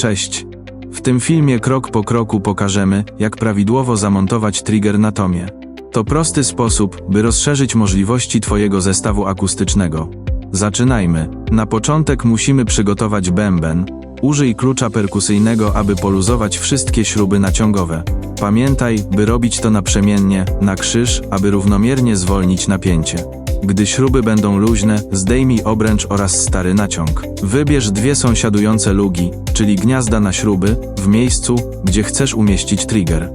Cześć. W tym filmie krok po kroku pokażemy, jak prawidłowo zamontować trigger na tomie. To prosty sposób, by rozszerzyć możliwości Twojego zestawu akustycznego. Zaczynajmy. Na początek musimy przygotować bęben. Użyj klucza perkusyjnego, aby poluzować wszystkie śruby naciągowe. Pamiętaj, by robić to naprzemiennie, na krzyż, aby równomiernie zwolnić napięcie. Gdy śruby będą luźne, zdejmij obręcz oraz stary naciąg. Wybierz dwie sąsiadujące lugi, czyli gniazda na śruby, w miejscu, gdzie chcesz umieścić trigger.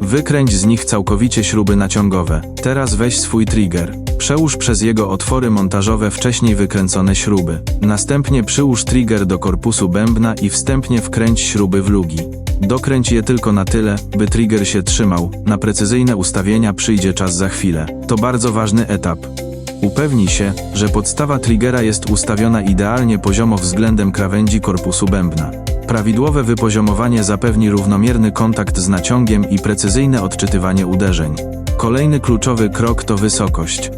Wykręć z nich całkowicie śruby naciągowe. Teraz weź swój trigger. Przełóż przez jego otwory montażowe wcześniej wykręcone śruby. Następnie przyłóż trigger do korpusu bębna i wstępnie wkręć śruby w lugi. Dokręć je tylko na tyle, by trigger się trzymał. Na precyzyjne ustawienia przyjdzie czas za chwilę. To bardzo ważny etap. Upewnij się, że podstawa triggera jest ustawiona idealnie poziomo względem krawędzi korpusu bębna. Prawidłowe wypoziomowanie zapewni równomierny kontakt z naciągiem i precyzyjne odczytywanie uderzeń. Kolejny kluczowy krok to wysokość.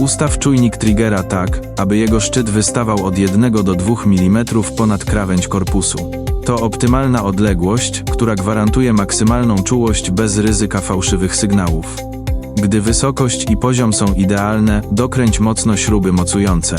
Ustaw czujnik triggera tak, aby jego szczyt wystawał od 1 do 2 mm ponad krawędź korpusu. To optymalna odległość, która gwarantuje maksymalną czułość bez ryzyka fałszywych sygnałów. Gdy wysokość i poziom są idealne, dokręć mocno śruby mocujące.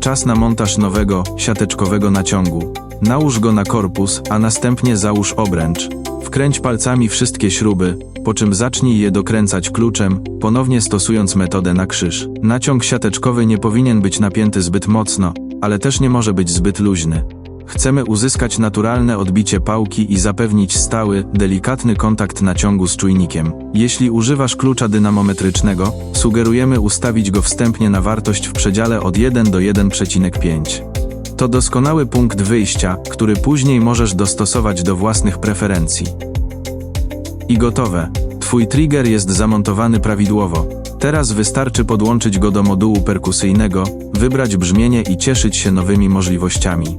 Czas na montaż nowego, siateczkowego naciągu. Nałóż go na korpus, a następnie załóż obręcz. Wkręć palcami wszystkie śruby, po czym zacznij je dokręcać kluczem, ponownie stosując metodę na krzyż. Naciąg siateczkowy nie powinien być napięty zbyt mocno, ale też nie może być zbyt luźny. Chcemy uzyskać naturalne odbicie pałki i zapewnić stały, delikatny kontakt naciągu z czujnikiem. Jeśli używasz klucza dynamometrycznego, sugerujemy ustawić go wstępnie na wartość w przedziale od 1 do 1,5. To doskonały punkt wyjścia, który później możesz dostosować do własnych preferencji. I gotowe. Twój trigger jest zamontowany prawidłowo. Teraz wystarczy podłączyć go do modułu perkusyjnego, wybrać brzmienie i cieszyć się nowymi możliwościami.